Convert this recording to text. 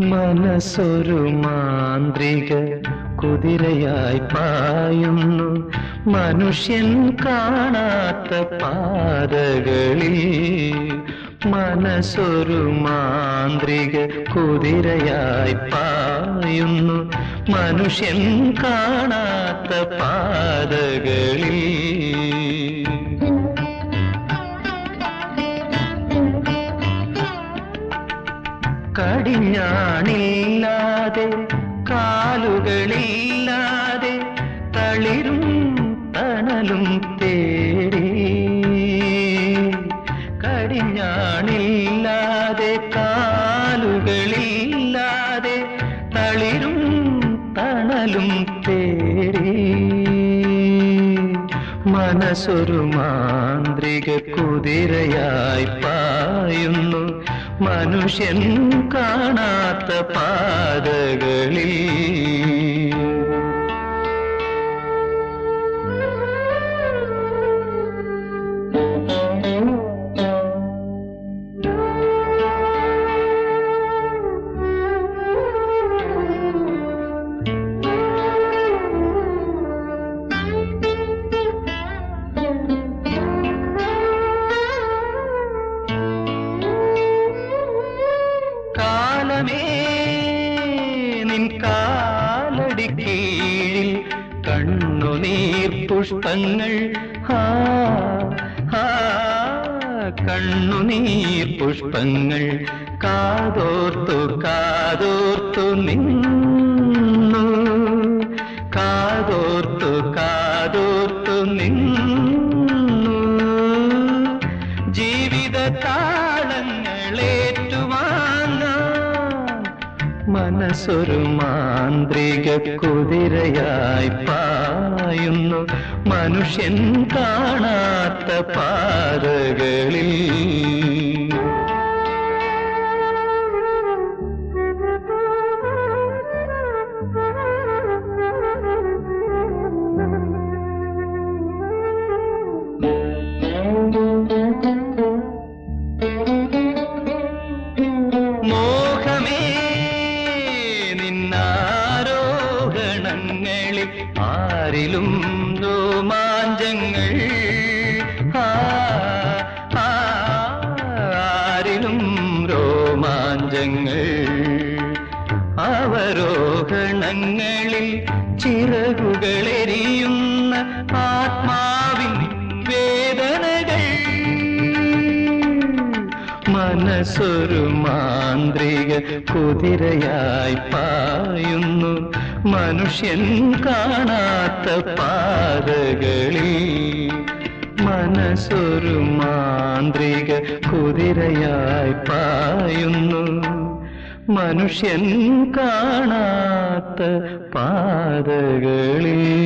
മനസ്സൊരു മാന്ത്രിക കുതിരയായി പായുന്നു. മനുഷ്യൻ കാണാത്ത പാതകളിൽ മനസ്സൊരു മാന്ത്രിക കുതിരയായി പായുന്നു. മനുഷ്യൻ കാണാത്ത പാതകളിൽ കടിഞ്ഞാണില്ലാതെ കാലുകളില്ലാതെ തളിരും തണലും തേടി. കടിഞ്ഞാണില്ലാതെ കാലുകളില്ലാതെ തളിരും തണലും തേടി. മനസ്സൊരു മാന്ത്രിക കുതിരയായി പായുന്നു. മനുഷ്യൻ കാണാത്ത പാതകളിൽ കാലടി കീഴിൽ കണ്ണുനീർ പുഷ്പങ്ങൾ. ഹാ ഹാ കണ്ണുനീർ പുഷ്പങ്ങൾ. കാതോർത്തു കാതോർത്തു നിന്നു. കാതോർത്തു കാതോർത്തു നിന്നു. ജീവിത താളങ്ങളേറ്റുവാങ്ങാൻ മനസ്സൊരു മാന്ത്രിക കുതിരയായി പായുന്നു. മനുഷ്യൻ കാണാത്ത പാതകളിൽ ആരിലും രോമാഞ്ചങ്ങൾ ആരിലും രോമാഞ്ചങ്ങൾ അവരോഹണങ്ങളിൽ ചിറകുകളെരിയുന്ന ആത്മാവിൻ മനസ്സൊരു മാന്ത്രിക കുതിരയായി പായുന്നു. മനുഷ്യൻ കാണാത്ത പാതകളിൽ മനസ്സൊരു മാന്ത്രിക കുതിരയായി പായുന്നു. മനുഷ്യൻ കാണാത്ത പാതകളിൽ